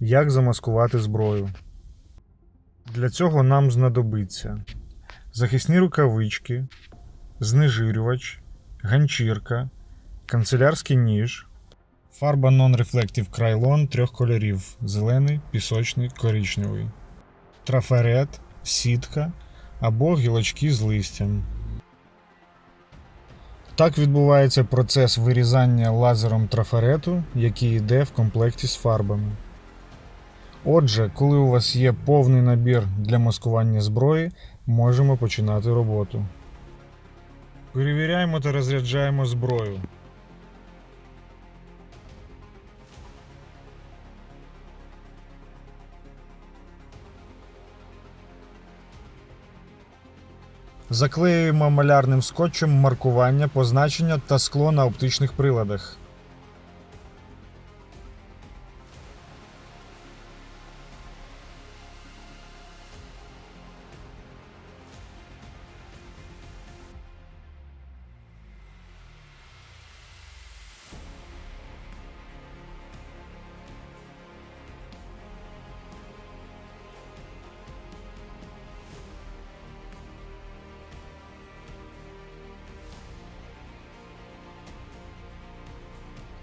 як замаскувати зброю. Для цього нам знадобиться захисні рукавички, знежирювач, ганчірка, канцелярський ніж, фарба Non-Reflective Krylon трьох кольорів: зелений, пісочний, коричневий, трафарет, сітка або гілочки з листям. Так відбувається процес вирізання лазером трафарету, який йде в комплекті з фарбами. Отже, коли у вас є повний набір для маскування зброї, можемо починати роботу. Перевіряємо та розряджаємо зброю. Заклеюємо малярним скотчем маркування, позначення та скло на оптичних приладах.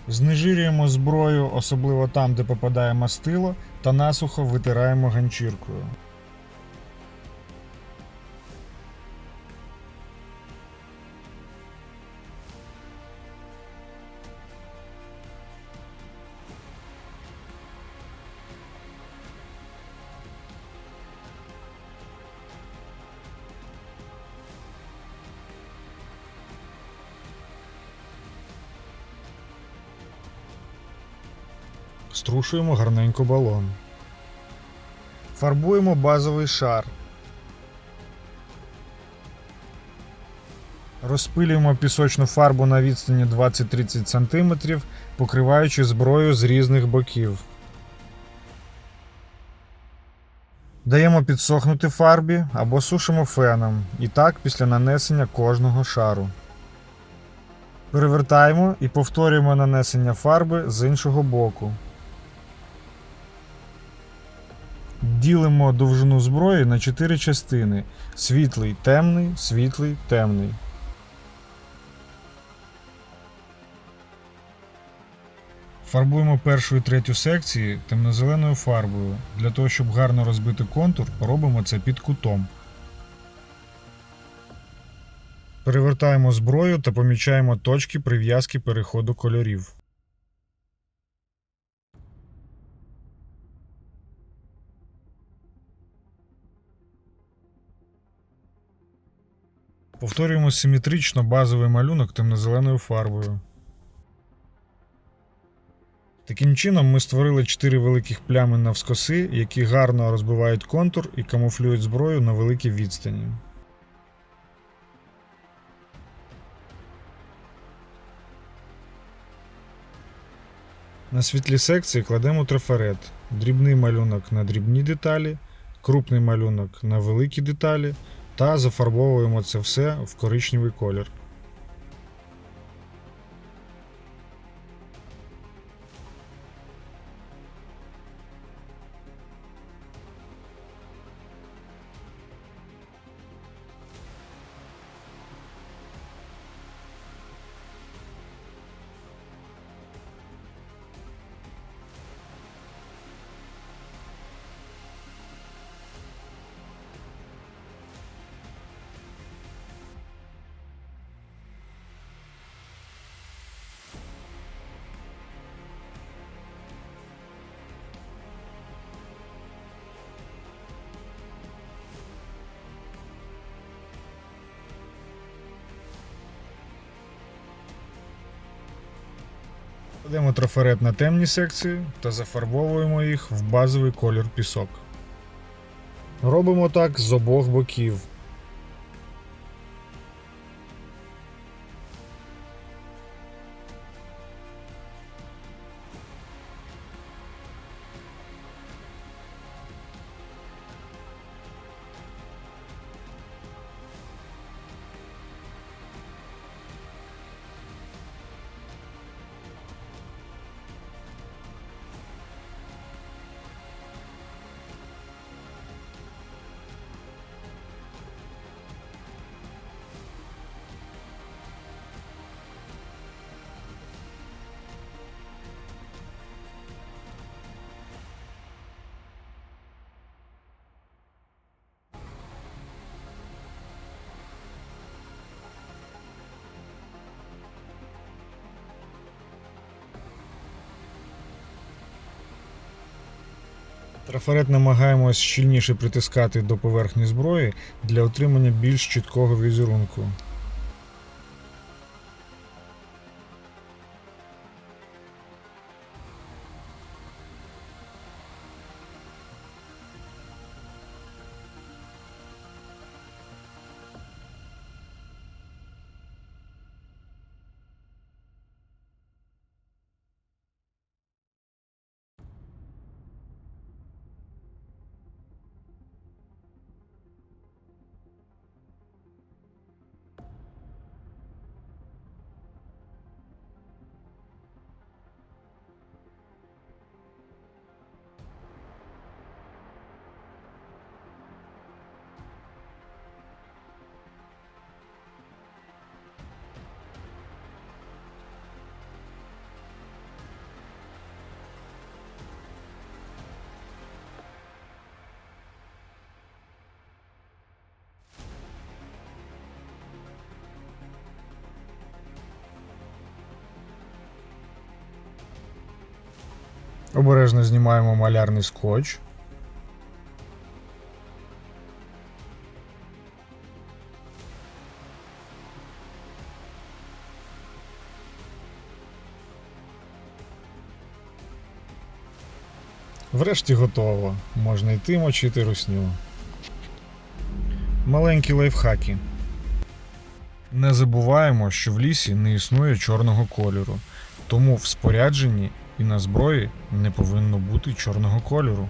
Знежирюємо зброю, особливо там, де попадає мастило, та насухо витираємо ганчіркою. Струшуємо гарненько балон. Фарбуємо базовий шар. Розпилюємо пісочну фарбу на відстані 20-30 см, покриваючи зброю з різних боків. Даємо підсохнути фарбі або сушимо феном. І так після нанесення кожного шару. Перевертаємо і повторюємо нанесення фарби з іншого боку. Ділимо довжину зброї на 4 частини: світлий, темний, світлий, темний. Фарбуємо першу і третю секції темно-зеленою фарбою. Для того, щоб гарно розбити контур, робимо це під кутом. Перевертаємо зброю та помічаємо точки прив'язки переходу кольорів. Повторюємо симетрично базовий малюнок темно-зеленою фарбою. Таким чином ми створили 4 великих плями навскоси, які гарно розбивають контур і камуфлюють зброю на великій відстані. На світлі секції кладемо трафарет, дрібний малюнок на дрібні деталі, крупний малюнок на великі деталі та зафарбовуємо це все в коричневий колір. Кладемо трафарет на темні секції та зафарбовуємо їх в базовий колір пісок. Робимо так з обох боків. Трафарет намагаємось щільніше притискати до поверхні зброї для отримання більш чіткого візерунку. Обережно знімаємо малярний скотч. Врешті готово. Можна йти мочити русню. Маленькі лайфхаки. Не забуваємо, що в лісі не існує чорного кольору, тому в спорядженні і на зброї не повинно бути чорного кольору.